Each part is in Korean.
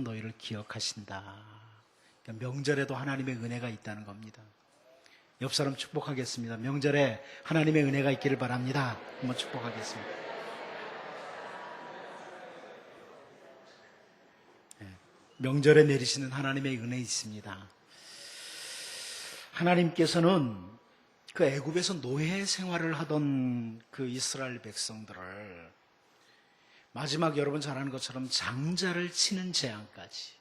너희를 기억하신다. 그러니까 명절에도 하나님의 은혜가 있다는 겁니다. 옆 사람 축복하겠습니다. 명절에 하나님의 은혜가 있기를 바랍니다. 한번 축복하겠습니다. 네, 명절에 내리시는 하나님의 은혜 있습니다. 하나님께서는 그 애굽에서 노예 생활을 하던 그 이스라엘 백성들을 마지막 여러분 잘 아는 것처럼 장자를 치는 재앙까지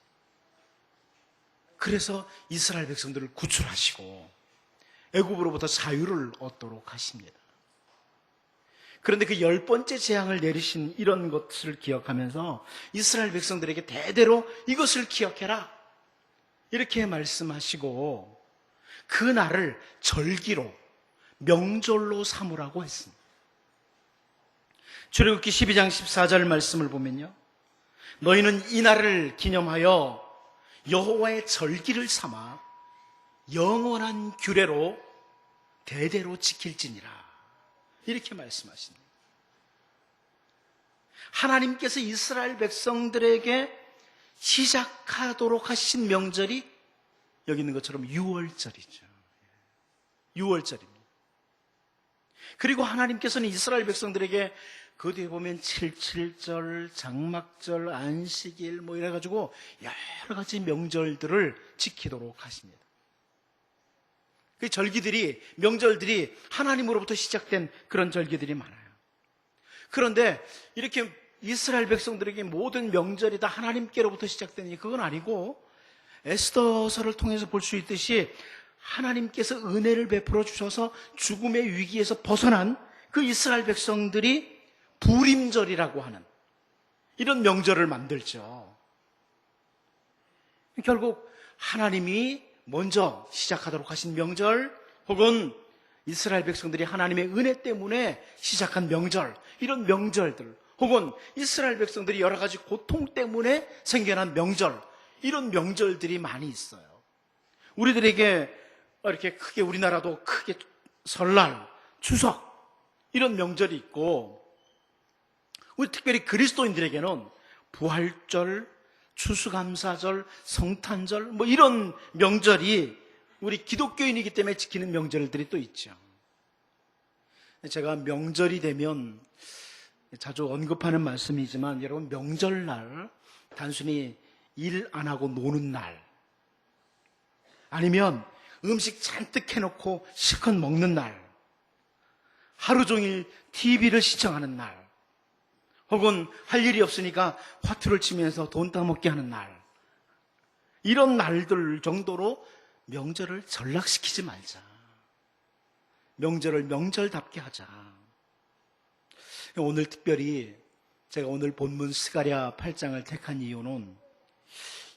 그래서 이스라엘 백성들을 구출하시고 애굽으로부터 자유를 얻도록 하십니다. 그런데 그 열 번째 재앙을 내리신 이런 것을 기억하면서 이스라엘 백성들에게 대대로 이것을 기억해라. 이렇게 말씀하시고 그 날을 절기로 명절로 삼으라고 했습니다. 출애굽기 12장 14절 말씀을 보면요. 너희는 이 날을 기념하여 여호와의 절기를 삼아 영원한 규례로 대대로 지킬지니라. 이렇게 말씀하십니다. 하나님께서 이스라엘 백성들에게 시작하도록 하신 명절이 여기 있는 것처럼 6월절이죠. 6월절입니다. 그리고 하나님께서는 이스라엘 백성들에게 그 뒤에 보면 77절, 장막절, 안식일 뭐 이래가지고 여러 가지 명절들을 지키도록 하십니다. 그 절기들이, 명절들이 하나님으로부터 시작된 그런 절기들이 많아요. 그런데 이렇게 이스라엘 백성들에게 모든 명절이 다 하나님께로부터 시작되니 그건 아니고 에스더서를 통해서 볼 수 있듯이 하나님께서 은혜를 베풀어 주셔서 죽음의 위기에서 벗어난 그 이스라엘 백성들이 부림절이라고 하는 이런 명절을 만들죠. 결국 하나님이 먼저 시작하도록 하신 명절 혹은 이스라엘 백성들이 하나님의 은혜 때문에 시작한 명절 이런 명절들 혹은 이스라엘 백성들이 여러 가지 고통 때문에 생겨난 명절 이런 명절들이 많이 있어요. 우리들에게 이렇게 크게 우리나라도 크게 설날, 추석 이런 명절이 있고 우리 특별히 그리스도인들에게는 부활절, 추수감사절, 성탄절 뭐 이런 명절이 우리 기독교인이기 때문에 지키는 명절들이 또 있죠. 제가 명절이 되면 자주 언급하는 말씀이지만 여러분 명절날 단순히 일 안 하고 노는 날 아니면 음식 잔뜩 해놓고 실컷 먹는 날 하루 종일 TV를 시청하는 날 혹은 할 일이 없으니까 화투를 치면서 돈 따먹게 하는 날 이런 날들 정도로 명절을 전락시키지 말자. 명절을 명절답게 하자. 오늘 특별히 제가 오늘 본문 스가랴 8장을 택한 이유는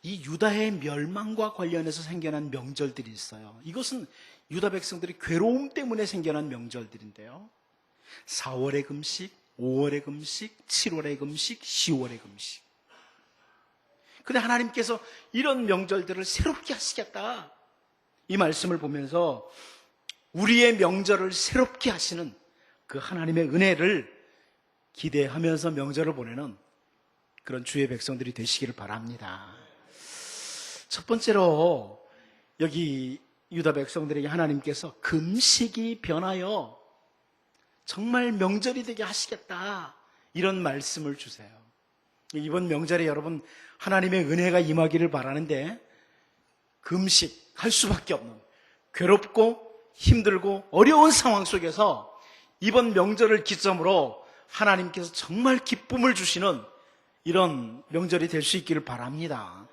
이 유다의 멸망과 관련해서 생겨난 명절들이 있어요. 이것은 유다 백성들이 괴로움 때문에 생겨난 명절들인데요. 4월의 금식, 5월의 금식, 7월의 금식, 10월의 금식. 근데 하나님께서 이런 명절들을 새롭게 하시겠다. 이 말씀을 보면서 우리의 명절을 새롭게 하시는 그 하나님의 은혜를 기대하면서 명절을 보내는 그런 주의 백성들이 되시기를 바랍니다. 첫 번째로 여기 유다 백성들에게 하나님께서 금식이 변하여 정말 명절이 되게 하시겠다. 이런 말씀을 주세요. 이번 명절에 여러분 하나님의 은혜가 임하기를 바라는데 금식 할 수밖에 없는 괴롭고 힘들고 어려운 상황 속에서 이번 명절을 기점으로 하나님께서 정말 기쁨을 주시는 이런 명절이 될 수 있기를 바랍니다.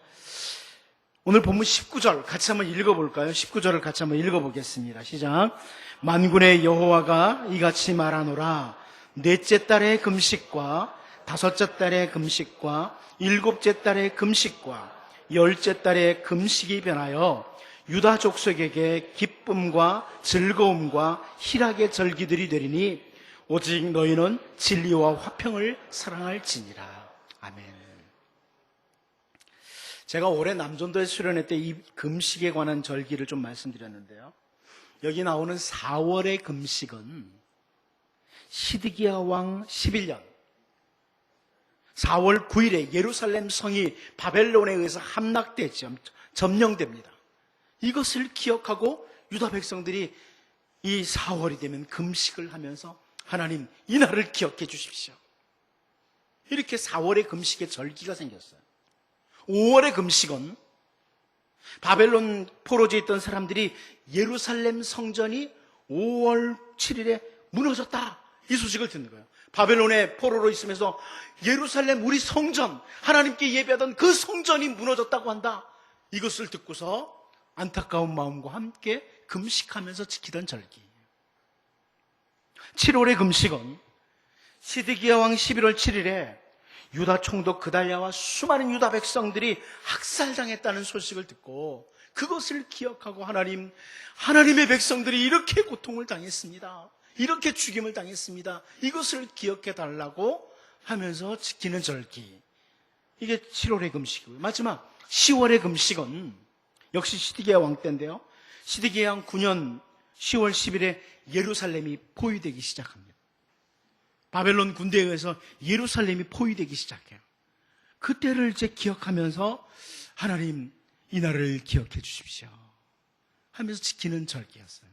오늘 본문 19절 같이 한번 읽어볼까요? 19절을 같이 한번 읽어보겠습니다. 시작. 만군의 여호와가 이같이 말하노라. 넷째 달의 금식과 다섯째 달의 금식과 일곱째 달의 금식과 열째 달의 금식이 변하여 유다 족속에게 기쁨과 즐거움과 희락의 절기들이 되리니 오직 너희는 진리와 화평을 사랑할지니라. 아멘. 제가 올해 남전도에 수련회 때 이 금식에 관한 절기를 좀 말씀드렸는데요. 여기 나오는 4월의 금식은 시드기야 왕 11년 4월 9일에 예루살렘 성이 바벨론에 의해서 함락되죠. 점령됩니다. 이것을 기억하고 유다 백성들이 이 4월이 되면 금식을 하면서 하나님 이 날을 기억해 주십시오. 이렇게 4월의 금식에 절기가 생겼어요. 5월의 금식은 바벨론 포로지에 있던 사람들이 예루살렘 성전이 5월 7일에 무너졌다. 이 소식을 듣는 거예요. 바벨론의 포로로 있으면서 예루살렘 우리 성전, 하나님께 예배하던 그 성전이 무너졌다고 한다. 이것을 듣고서 안타까운 마음과 함께 금식하면서 지키던 절기. 7월의 금식은 시드기야 왕 11월 7일에 유다 총독 그달랴와 수많은 유다 백성들이 학살당했다는 소식을 듣고 그것을 기억하고 하나님, 하나님의 백성들이 이렇게 고통을 당했습니다. 이렇게 죽임을 당했습니다. 이것을 기억해 달라고 하면서 지키는 절기. 이게 7월의 금식이고요. 마지막 10월의 금식은 역시 시디기야 왕 때인데요. 시디기야 왕 9년 10월 10일에 예루살렘이 포위되기 시작합니다. 바벨론 군대에 의해서 예루살렘이 포위되기 시작해요. 그때를 이제 기억하면서 하나님 이 날을 기억해 주십시오. 하면서 지키는 절기였어요.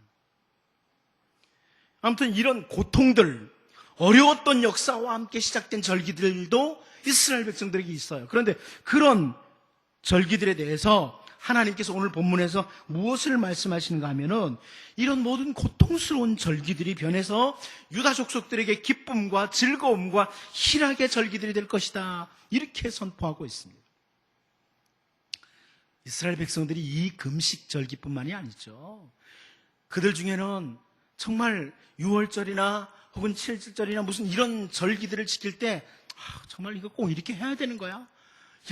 아무튼 이런 고통들, 어려웠던 역사와 함께 시작된 절기들도 이스라엘 백성들에게 있어요. 그런데 그런 절기들에 대해서 하나님께서 오늘 본문에서 무엇을 말씀하시는가 하면은 이런 모든 고통스러운 절기들이 변해서 유다 족속들에게 기쁨과 즐거움과 희락의 절기들이 될 것이다. 이렇게 선포하고 있습니다. 이스라엘 백성들이 이 금식 절기뿐만이 아니죠. 그들 중에는 정말 6월절이나 혹은 7절이나 무슨 이런 절기들을 지킬 때 아, 정말 이거 꼭 이렇게 해야 되는 거야?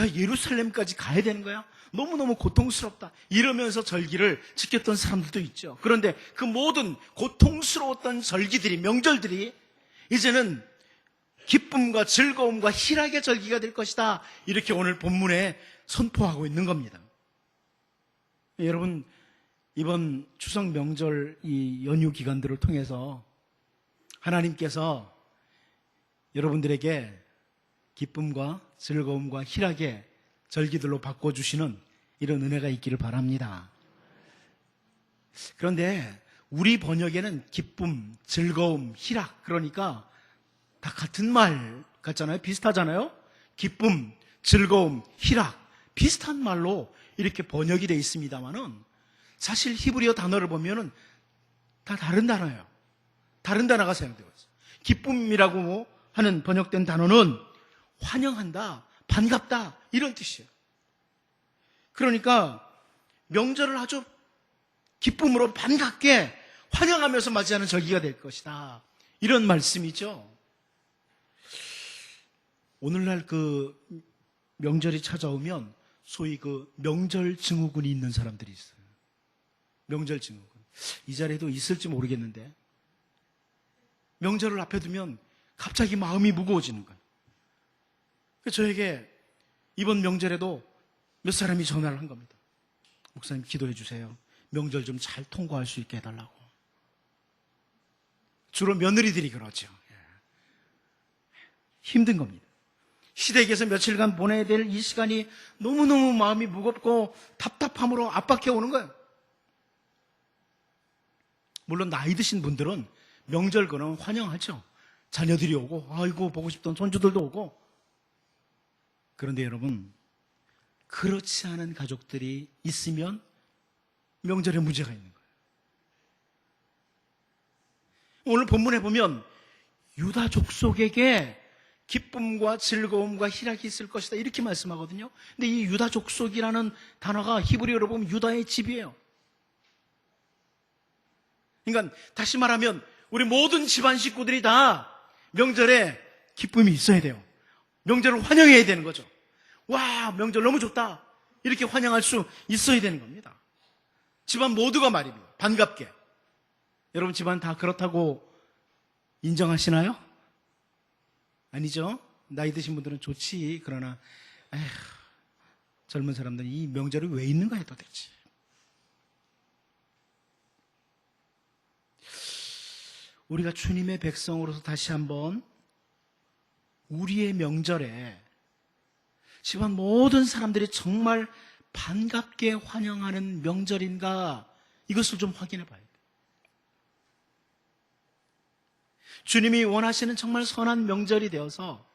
야, 예루살렘까지 가야 되는 거야? 너무너무 고통스럽다. 이러면서 절기를 지켰던 사람들도 있죠. 그런데 그 모든 고통스러웠던 절기들이, 명절들이 이제는 기쁨과 즐거움과 희락의 절기가 될 것이다. 이렇게 오늘 본문에 선포하고 있는 겁니다. 여러분, 이번 추석 명절 이 연휴 기간들을 통해서 하나님께서 여러분들에게 기쁨과 즐거움과 희락의 절기들로 바꿔주시는 이런 은혜가 있기를 바랍니다. 그런데 우리 번역에는 기쁨, 즐거움, 희락, 그러니까 다 같은 말 같잖아요? 비슷하잖아요? 기쁨, 즐거움, 희락. 비슷한 말로 이렇게 번역이 되어 있습니다만은 사실 히브리어 단어를 보면은 다 다른 단어예요. 다른 단어가 사용되고 있어요. 기쁨이라고 하는 번역된 단어는 환영한다, 반갑다, 이런 뜻이에요. 그러니까 명절을 아주 기쁨으로 반갑게 환영하면서 맞이하는 절기가 될 것이다. 이런 말씀이죠. 오늘날 그 명절이 찾아오면 소위 그 명절 증후군이 있는 사람들이 있어요. 명절 증후군. 이 자리에도 있을지 모르겠는데 명절을 앞에 두면 갑자기 마음이 무거워지는 거예요. 그래서 저에게 이번 명절에도 몇 사람이 전화를 한 겁니다. 목사님 기도해 주세요. 명절 좀 잘 통과할 수 있게 해달라고. 주로 며느리들이 그러죠. 예. 힘든 겁니다. 시댁에서 며칠간 보내야 될 이 시간이 너무너무 마음이 무겁고 답답함으로 압박해 오는 거예요. 물론 나이 드신 분들은 명절 거는 환영하죠. 자녀들이 오고, 아이고, 보고 싶던 손주들도 오고. 그런데 여러분, 그렇지 않은 가족들이 있으면 명절에 문제가 있는 거예요. 오늘 본문에 보면 유다 족속에게 기쁨과 즐거움과 희락이 있을 것이다. 이렇게 말씀하거든요. 근데 이 유다 족속이라는 단어가 히브리어로 보면 유다의 집이에요. 그러니까 다시 말하면 우리 모든 집안 식구들이 다 명절에 기쁨이 있어야 돼요. 명절을 환영해야 되는 거죠. 와, 명절 너무 좋다. 이렇게 환영할 수 있어야 되는 겁니다. 집안 모두가 말입니다. 반갑게. 여러분 집안 다 그렇다고 인정하시나요? 아니죠? 나이 드신 분들은 좋지. 그러나, 에휴, 젊은 사람들은 이 명절이 왜 있는 거야 도대체. 우리가 주님의 백성으로서 다시 한번 우리의 명절에 집안 모든 사람들이 정말 반갑게 환영하는 명절인가 이것을 좀 확인해 봐야 돼요. 주님이 원하시는 정말 선한 명절이 되어서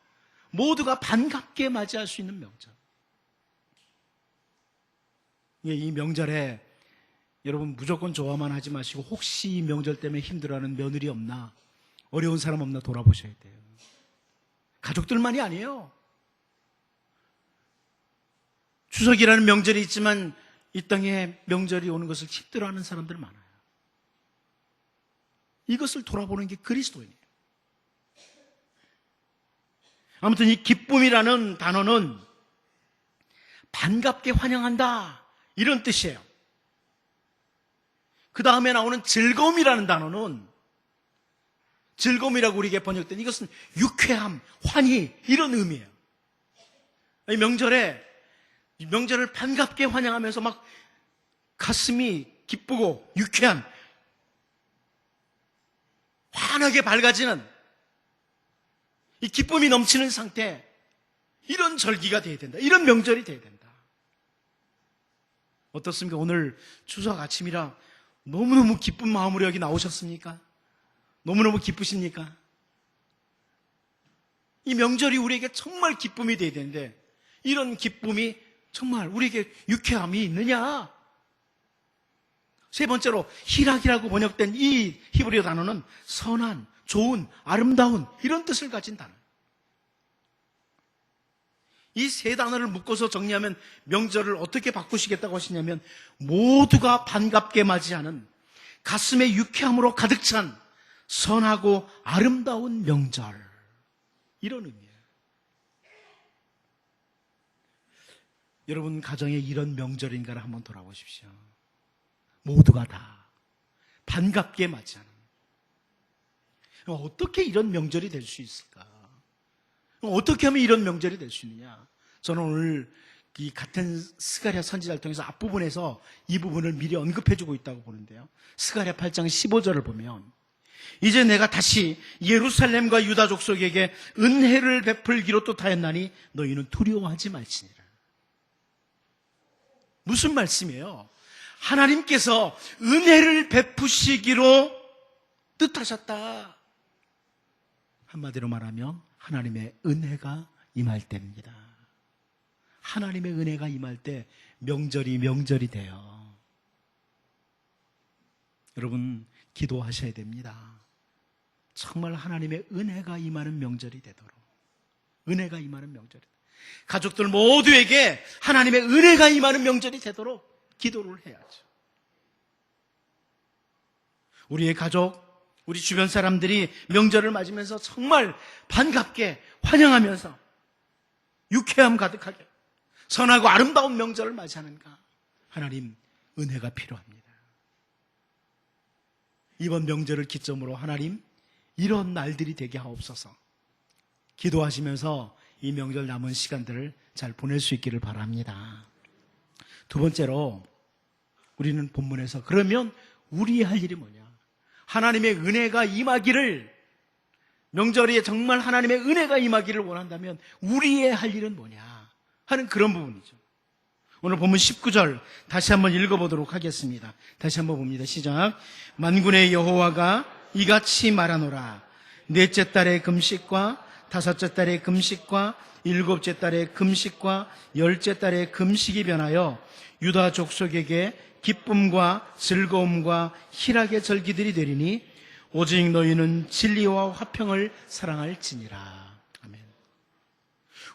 모두가 반갑게 맞이할 수 있는 명절. 예, 이 명절에 여러분 무조건 좋아만 하지 마시고 혹시 이 명절 때문에 힘들어하는 며느리 없나 어려운 사람 없나 돌아보셔야 돼요. 가족들만이 아니에요. 추석이라는 명절이 있지만 이 땅에 명절이 오는 것을 힘들어하는 사람들 많아요. 이것을 돌아보는 게 그리스도인이에요. 아무튼 이 기쁨이라는 단어는 반갑게 환영한다. 이런 뜻이에요. 그 다음에 나오는 즐거움이라는 단어는 즐거움이라고 우리에게 번역된 이것은 유쾌함, 환희, 이런 의미예요. 이 명절에, 이 명절을 반갑게 환영하면서 막 가슴이 기쁘고 유쾌한, 환하게 밝아지는 이 기쁨이 넘치는 상태, 이런 절기가 돼야 된다. 이런 명절이 돼야 된다. 어떻습니까? 오늘 추석 아침이라 너무너무 기쁜 마음으로 여기 나오셨습니까? 너무너무 기쁘십니까? 이 명절이 우리에게 정말 기쁨이 돼야 되는데, 이런 기쁨이 정말 우리에게 유쾌함이 있느냐? 세 번째로, 희락이라고 번역된 이 히브리어 단어는 선한, 좋은, 아름다운, 이런 뜻을 가진 단어. 이 세 단어를 묶어서 정리하면 명절을 어떻게 바꾸시겠다고 하시냐면 모두가 반갑게 맞이하는 가슴에 유쾌함으로 가득 찬 선하고 아름다운 명절. 이런 의미예요. 여러분 가정에 이런 명절인가를 한번 돌아보십시오. 모두가 다 반갑게 맞이하는. 어떻게 이런 명절이 될 수 있을까? 어떻게 하면 이런 명절이 될 수 있느냐? 저는 오늘 이 같은 스가랴 선지자를 통해서 앞부분에서 이 부분을 미리 언급해주고 있다고 보는데요. 스가랴 8장 15절을 보면 이제 내가 다시 예루살렘과 유다 족속에게 은혜를 베풀기로 또 하였나니 너희는 두려워하지 말지니라. 무슨 말씀이에요? 하나님께서 은혜를 베푸시기로 뜻하셨다. 한마디로 말하면 하나님의 은혜가 임할 때입니다. 하나님의 은혜가 임할 때 명절이 명절이 돼요. 여러분 기도하셔야 됩니다. 정말 하나님의 은혜가 임하는 명절이 되도록 은혜가 임하는 명절이 가족들 모두에게 하나님의 은혜가 임하는 명절이 되도록 기도를 해야죠. 우리의 가족, 우리 주변 사람들이 명절을 맞으면서 정말 반갑게 환영하면서 유쾌함 가득하게 선하고 아름다운 명절을 맞이하는가? 하나님 은혜가 필요합니다. 이번 명절을 기점으로 하나님 이런 날들이 되게 하옵소서. 기도하시면서 이 명절 남은 시간들을 잘 보낼 수 있기를 바랍니다. 두 번째로 우리는 본문에서 그러면 우리의 할 일이 뭐냐? 하나님의 은혜가 임하기를 명절에 정말 하나님의 은혜가 임하기를 원한다면 우리의 할 일은 뭐냐? 하는 그런 부분이죠. 오늘 본문 19절 다시 한번 읽어보도록 하겠습니다. 다시 한번 봅니다. 시작. 만군의 여호와가 이같이 말하노라. 넷째 달의 금식과 다섯째 달의 금식과 일곱째 달의 금식과 열째 달의 금식이 변하여 유다 족속에게 기쁨과 즐거움과 희락의 절기들이 되리니 오직 너희는 진리와 화평을 사랑할지니라.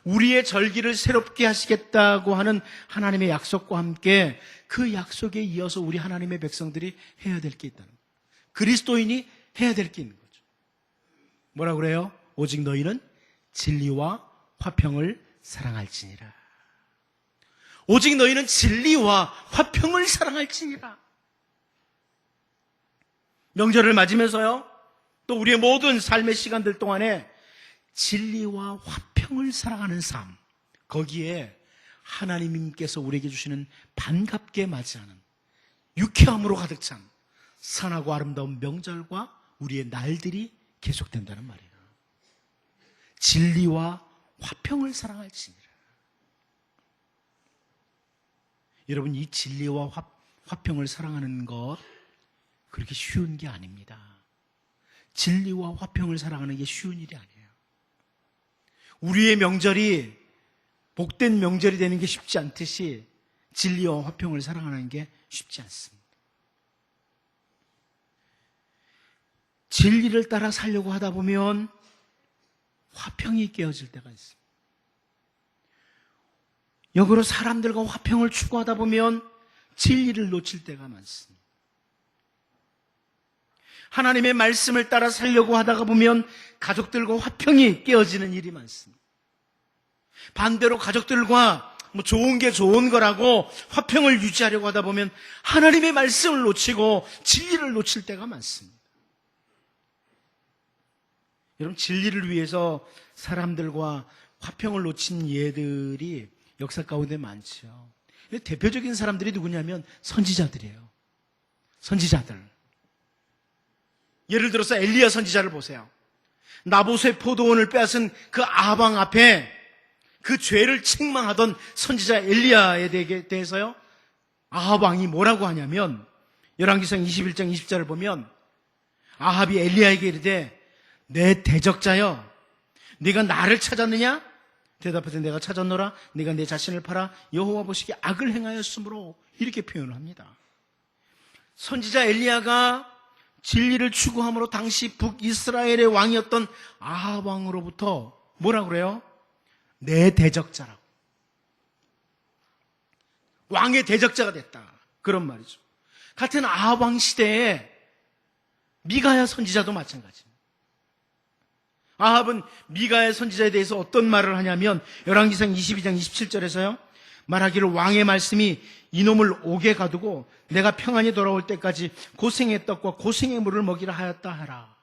우리의 절기를 새롭게 하시겠다고 하는 하나님의 약속과 함께 그 약속에 이어서 우리 하나님의 백성들이 해야 될 게 있다는 거예요. 그리스도인이 해야 될 게 있는 거죠. 뭐라 그래요? 오직 너희는 진리와 화평을 사랑할지니라. 오직 너희는 진리와 화평을 사랑할지니라. 명절을 맞으면서요, 또 우리의 모든 삶의 시간들 동안에 진리와 화평 을 사랑하는 삶, 거기에 하나님께서 우리에게 주시는 반갑게 맞이하는 유쾌함으로 가득 찬 선하고 아름다운 명절과 우리의 날들이 계속된다는 말이에요. 진리와 화평을 사랑할지니라. 여러분 이 진리와 화, 화평을 사랑하는 것 그렇게 쉬운 게 아닙니다. 진리와 화평을 사랑하는 게 쉬운 일이 아니에요. 우리의 명절이 복된 명절이 되는 게 쉽지 않듯이 진리와 화평을 사랑하는 게 쉽지 않습니다. 진리를 따라 살려고 하다 보면 화평이 깨어질 때가 있습니다. 역으로 사람들과 화평을 추구하다 보면 진리를 놓칠 때가 많습니다. 하나님의 말씀을 따라 살려고 하다가 보면 가족들과 화평이 깨어지는 일이 많습니다. 반대로 가족들과 뭐 좋은 게 좋은 거라고 화평을 유지하려고 하다 보면 하나님의 말씀을 놓치고 진리를 놓칠 때가 많습니다. 여러분 진리를 위해서 사람들과 화평을 놓친 예들이 역사 가운데 많죠. 대표적인 사람들이 누구냐면 선지자들이에요. 선지자들. 예를 들어서 엘리야 선지자를 보세요. 나봇의 포도원을 빼앗은 그 아방 앞에 그 죄를 책망하던 선지자 엘리야에 대해서요. 아합 왕이 뭐라고 하냐면 열왕기상 21장 20절을 보면 아합이 엘리야에게 이르되 내 대적자여 네가 나를 찾았느냐? 대답하되 내가 찾았노라 네가 내 자신을 팔아 여호와 보시기에 악을 행하였으므로 이렇게 표현을 합니다. 선지자 엘리야가 진리를 추구함으로 당시 북이스라엘의 왕이었던 아합 왕으로부터 뭐라 그래요? 내 대적자라고. 왕의 대적자가 됐다. 그런 말이죠. 같은 아합 왕 시대에 미가야 선지자도 마찬가지입니다. 아합은 미가야 선지자에 대해서 어떤 말을 하냐면 열왕기상 22장 27절에서요. 말하기를 왕의 말씀이 이놈을 옥에 가두고 내가 평안히 돌아올 때까지 고생의 떡과 고생의 물을 먹이라 하였다 하라.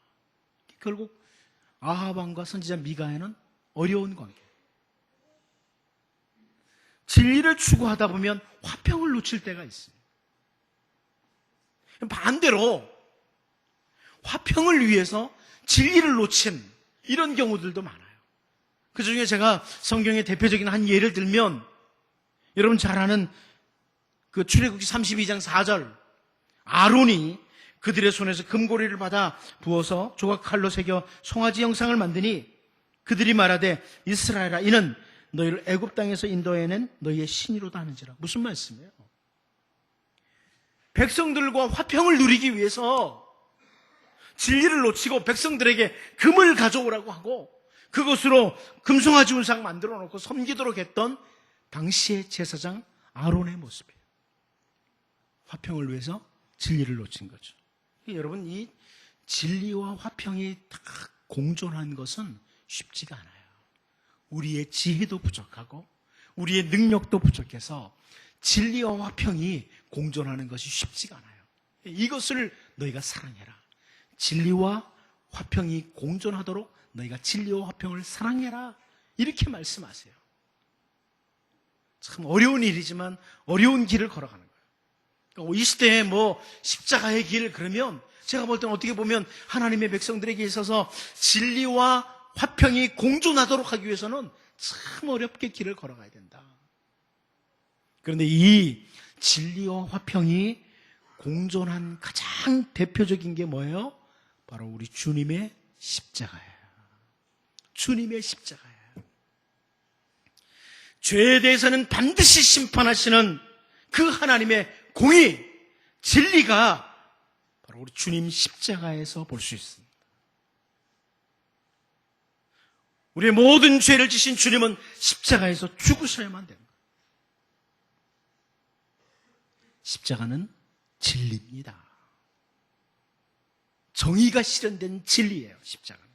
결국 아합 왕과 선지자 미가야는 어려운 관계. 진리를 추구하다 보면 화평을 놓칠 때가 있습니다. 반대로 화평을 위해서 진리를 놓친 이런 경우들도 많아요. 그 중에 제가 성경의 대표적인 한 예를 들면 여러분 잘 아는 그 출애굽기 32장 4절. 아론이 그들의 손에서 금고리를 받아 부어서 조각 칼로 새겨 송아지 형상을 만드니 그들이 말하되 이스라엘아 이는 너희를 애굽 땅에서 인도해낸 너희의 신이로다. 하는지라. 무슨 말씀이에요? 백성들과 화평을 누리기 위해서 진리를 놓치고 백성들에게 금을 가져오라고 하고 그것으로 금송아지 운상 만들어 놓고 섬기도록 했던 당시의 제사장 아론의 모습이에요. 화평을 위해서 진리를 놓친 거죠. 여러분 이 진리와 화평이 다 공존한 것은 쉽지가 않아요. 우리의 지혜도 부족하고 우리의 능력도 부족해서 진리와 화평이 공존하는 것이 쉽지가 않아요. 이것을 너희가 사랑해라. 진리와 화평이 공존하도록 너희가 진리와 화평을 사랑해라. 이렇게 말씀하세요. 참 어려운 일이지만 어려운 길을 걸어가는 거예요. 그러니까 이 시대에 뭐 십자가의 길 그러면 제가 볼 때는 어떻게 보면 하나님의 백성들에게 있어서 진리와 화평이 공존하도록 하기 위해서는 참 어렵게 길을 걸어가야 된다. 그런데 이 진리와 화평이 공존한 가장 대표적인 게 뭐예요? 바로 우리 주님의 십자가예요. 주님의 십자가예요. 죄에 대해서는 반드시 심판하시는 그 하나님의 공의, 진리가 바로 우리 주님 십자가에서 볼 수 있습니다. 우리의 모든 죄를 지신 주님은 십자가에서 죽으셔야만 됩니다. 십자가는 진리입니다. 정의가 실현된 진리예요, 십자가는.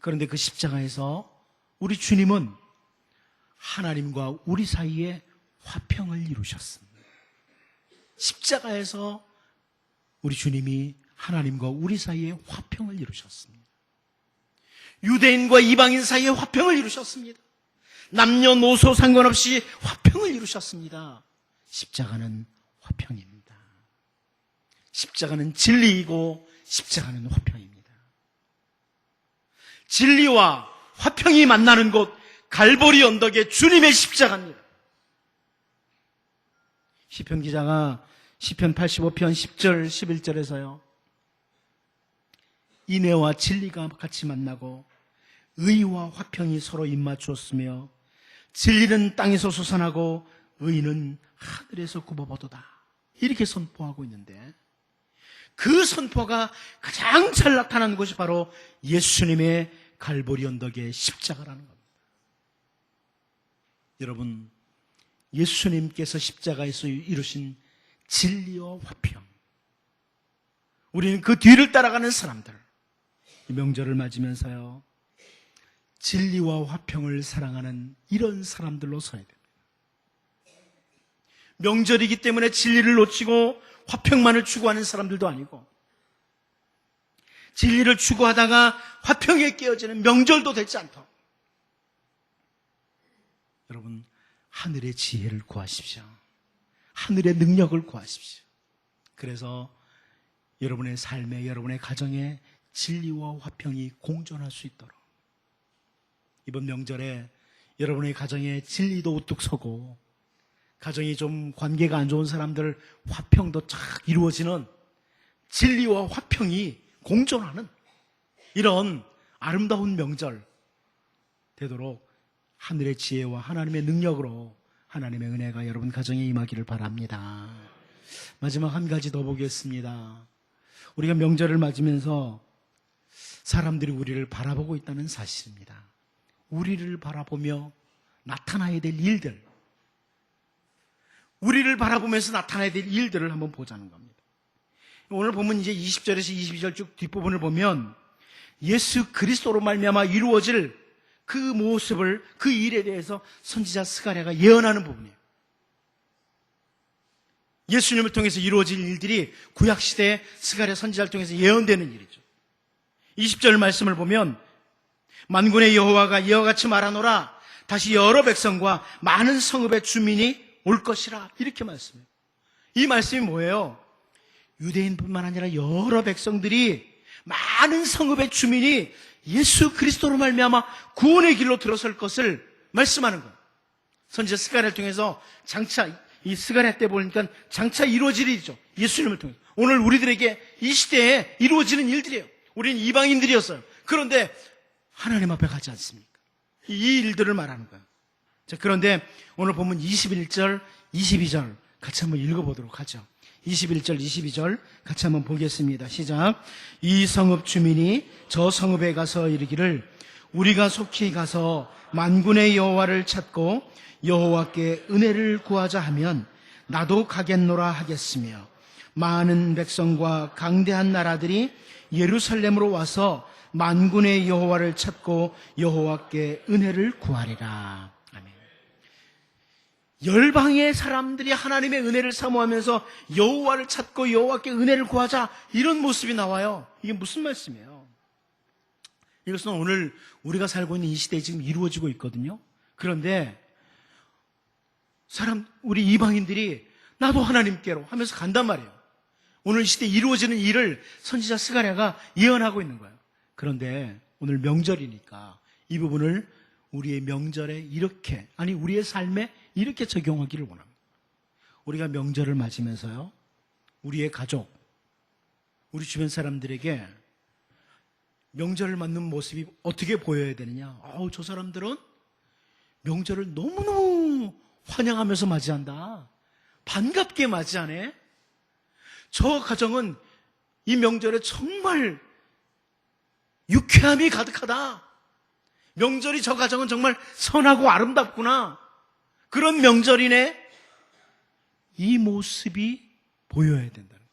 그런데 그 십자가에서 우리 주님은 하나님과 우리 사이에 화평을 이루셨습니다. 십자가에서 우리 주님이 하나님과 우리 사이에 화평을 이루셨습니다. 유대인과 이방인 사이에 화평을 이루셨습니다. 남녀노소 상관없이 화평을 이루셨습니다. 십자가는 화평입니다. 십자가는 진리이고 십자가는 화평입니다. 진리와 화평이 만나는 곳 갈보리 언덕의 주님의 십자가입니다. 시편 기자가 시편 85편 10절 11절에서요. 인애와 진리가 같이 만나고 의와 화평이 서로 입맞추었으며 진리는 땅에서 솟아나고 의는 하늘에서 굽어보도다. 이렇게 선포하고 있는데 그 선포가 가장 잘 나타나는 것이 바로 예수님의 갈보리 언덕의 십자가라는 겁니다. 여러분, 예수님께서 십자가에서 이루신 진리와 화평. 우리는 그 뒤를 따라가는 사람들. 이 명절을 맞으면서요. 진리와 화평을 사랑하는 이런 사람들로 서야 됩니다. 명절이기 때문에 진리를 놓치고 화평만을 추구하는 사람들도 아니고 진리를 추구하다가 화평에 깨어지는 명절도 되지 않도록 여러분 하늘의 지혜를 구하십시오. 하늘의 능력을 구하십시오. 그래서 여러분의 삶에 여러분의 가정에 진리와 화평이 공존할 수 있도록 이번 명절에 여러분의 가정에 진리도 우뚝 서고 가정이 좀 관계가 안 좋은 사람들 화평도 쫙 이루어지는 진리와 화평이 공존하는 이런 아름다운 명절 되도록 하늘의 지혜와 하나님의 능력으로 하나님의 은혜가 여러분 가정에 임하기를 바랍니다. 마지막 한 가지 더 보겠습니다. 우리가 명절을 맞으면서 사람들이 우리를 바라보고 있다는 사실입니다. 우리를 바라보며 나타나야 될 일들, 우리를 바라보면서 나타나야 될 일들을 한번 보자는 겁니다. 오늘 보면 이제 20절에서 22절 쭉 뒷부분을 보면 예수 그리스도로 말미암아 이루어질 그 모습을 그 일에 대해서 선지자 스가랴가 예언하는 부분이에요. 예수님을 통해서 이루어질 일들이 구약 시대에 스가랴 선지자를 통해서 예언되는 일이죠. 20절 말씀을 보면 만군의 여호와가 이와 같이 말하노라 다시 여러 백성과 많은 성읍의 주민이 올 것이라 이렇게 말씀해요. 이 말씀이 뭐예요? 유대인뿐만 아니라 여러 백성들이 많은 성읍의 주민이 예수 그리스도로 말미암아 구원의 길로 들어설 것을 말씀하는 거예요. 선지자 스가랴를 통해서 장차 이 스가랴 때 보니까 장차 이루어질 일이죠. 예수님을 통해서 오늘 우리들에게 이 시대에 이루어지는 일들이에요. 우리는 이방인들이었어요. 그런데 하나님 앞에 가지 않습니까? 이 일들을 말하는 거예요. 자, 그런데 오늘 보면 21절, 22절 같이 한번 읽어보도록 하죠. 21절, 22절 같이 한번 보겠습니다. 시작. 이 성읍 주민이 저 성읍에 가서 이르기를 우리가 속히 가서 만군의 여호와를 찾고 여호와께 은혜를 구하자 하면 나도 가겠노라 하겠으며 많은 백성과 강대한 나라들이 예루살렘으로 와서 만군의 여호와를 찾고 여호와께 은혜를 구하리라. 열방의 사람들이 하나님의 은혜를 사모하면서 여호와를 찾고 여호와께 은혜를 구하자 이런 모습이 나와요. 이게 무슨 말씀이에요? 이것은 오늘 우리가 살고 있는 이 시대에 지금 이루어지고 있거든요. 그런데 사람 우리 이방인들이 나도 하나님께로 하면서 간단 말이에요. 오늘 이 시대에 이루어지는 일을 선지자 스가랴가 예언하고 있는 거예요. 그런데 오늘 명절이니까 이 부분을 우리의 명절에 이렇게 아니 우리의 삶에 이렇게 적용하기를 원합니다. 우리가 명절을 맞으면서요. 우리의 가족, 우리 주변 사람들에게 명절을 맞는 모습이 어떻게 보여야 되느냐? 아우, 저 사람들은 명절을 너무너무 환영하면서 맞이한다. 반갑게 맞이하네. 저 가정은 이 명절에 정말 유쾌함이 가득하다. 명절이 저 가정은 정말 선하고 아름답구나. 그런 명절이네. 이 모습이 보여야 된다는 거죠.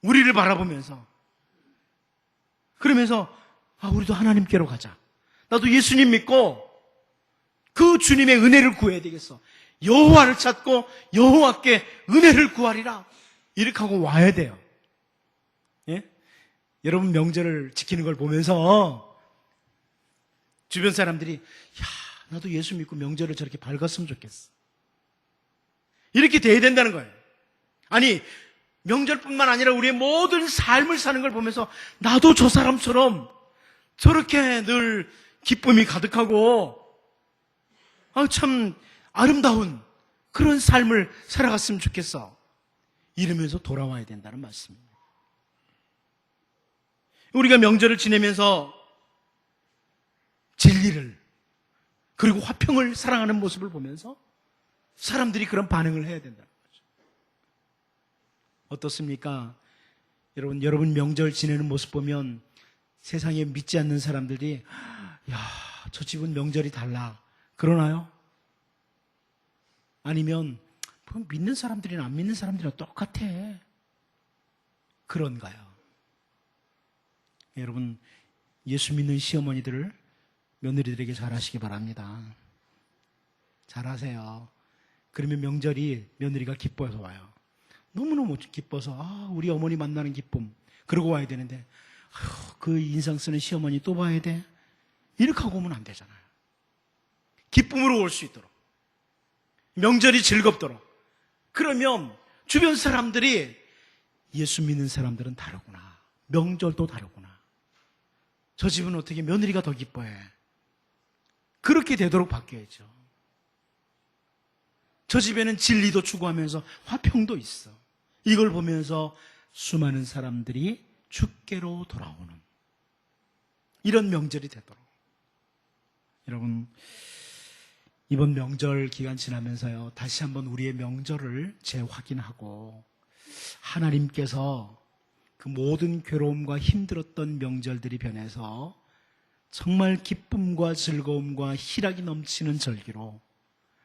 우리를 바라보면서. 그러면서, 아, 우리도 하나님께로 가자. 나도 예수님 믿고 그 주님의 은혜를 구해야 되겠어. 여호와를 찾고 여호와께 은혜를 구하리라. 이렇게 하고 와야 돼요. 예? 여러분 명절을 지키는 걸 보면서 주변 사람들이 야 나도 예수 믿고 명절을 저렇게 밝았으면 좋겠어. 이렇게 돼야 된다는 거예요. 아니 명절뿐만 아니라 우리의 모든 삶을 사는 걸 보면서 나도 저 사람처럼 저렇게 늘 기쁨이 가득하고 아, 참 아름다운 그런 삶을 살아갔으면 좋겠어. 이러면서 돌아와야 된다는 말씀입니다. 우리가 명절을 지내면서 진리를 그리고 화평을 사랑하는 모습을 보면서 사람들이 그런 반응을 해야 된다는 거죠. 어떻습니까? 여러분, 여러분 명절 지내는 모습 보면 세상에 믿지 않는 사람들이 야, 저 집은 명절이 달라. 그러나요? 아니면 뭐 믿는 사람들이나 안 믿는 사람들이나 똑같아. 그런가요? 여러분, 예수 믿는 시어머니들을 며느리들에게 잘하시기 바랍니다. 잘하세요. 그러면 명절이 며느리가 기뻐서 와요. 너무너무 기뻐서, 아, 우리 어머니 만나는 기쁨. 그러고 와야 되는데, 아휴, 그 인상 쓰는 시어머니 또 봐야 돼? 이렇게 하고 오면 안 되잖아요. 기쁨으로 올 수 있도록. 명절이 즐겁도록. 그러면 주변 사람들이 예수 믿는 사람들은 다르구나. 명절도 다르구나. 저 집은 어떻게 며느리가 더 기뻐해. 그렇게 되도록 바뀌어야죠. 저 집에는 진리도 추구하면서 화평도 있어. 이걸 보면서 수많은 사람들이 주께로 돌아오는 이런 명절이 되도록. 여러분, 이번 명절 기간 지나면서요, 다시 한번 우리의 명절을 재확인하고, 하나님께서 그 모든 괴로움과 힘들었던 명절들이 변해서 정말 기쁨과 즐거움과 희락이 넘치는 절기로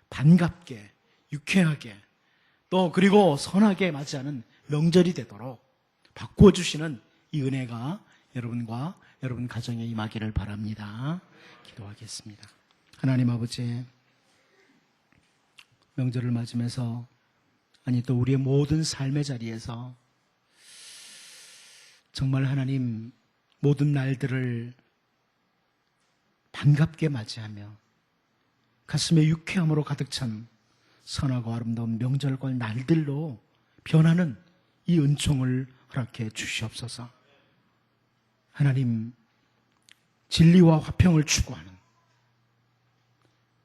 반갑게, 유쾌하게, 또 그리고 선하게 맞이하는 명절이 되도록 바꾸어 주시는 이 은혜가 여러분과 여러분 가정에 임하기를 바랍니다. 기도하겠습니다. 하나님 아버지, 명절을 맞으면서 아니 또 우리의 모든 삶의 자리에서 정말 하나님 모든 날들을 반갑게 맞이하며 가슴에 유쾌함으로 가득 찬 선하고 아름다운 명절과 날들로 변하는 이 은총을 허락해 주시옵소서. 하나님 진리와 화평을 추구하는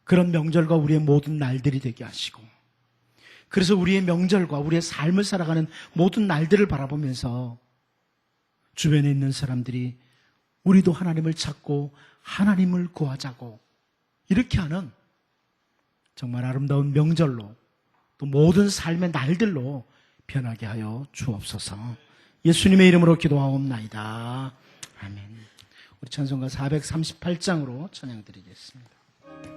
그런 명절과 우리의 모든 날들이 되게 하시고 그래서 우리의 명절과 우리의 삶을 살아가는 모든 날들을 바라보면서 주변에 있는 사람들이 우리도 하나님을 찾고 하나님을 구하자고 이렇게 하는 정말 아름다운 명절로 또 모든 삶의 날들로 변하게 하여 주옵소서. 예수님의 이름으로 기도하옵나이다. 아멘. 우리 찬송가 438장으로 찬양 드리겠습니다.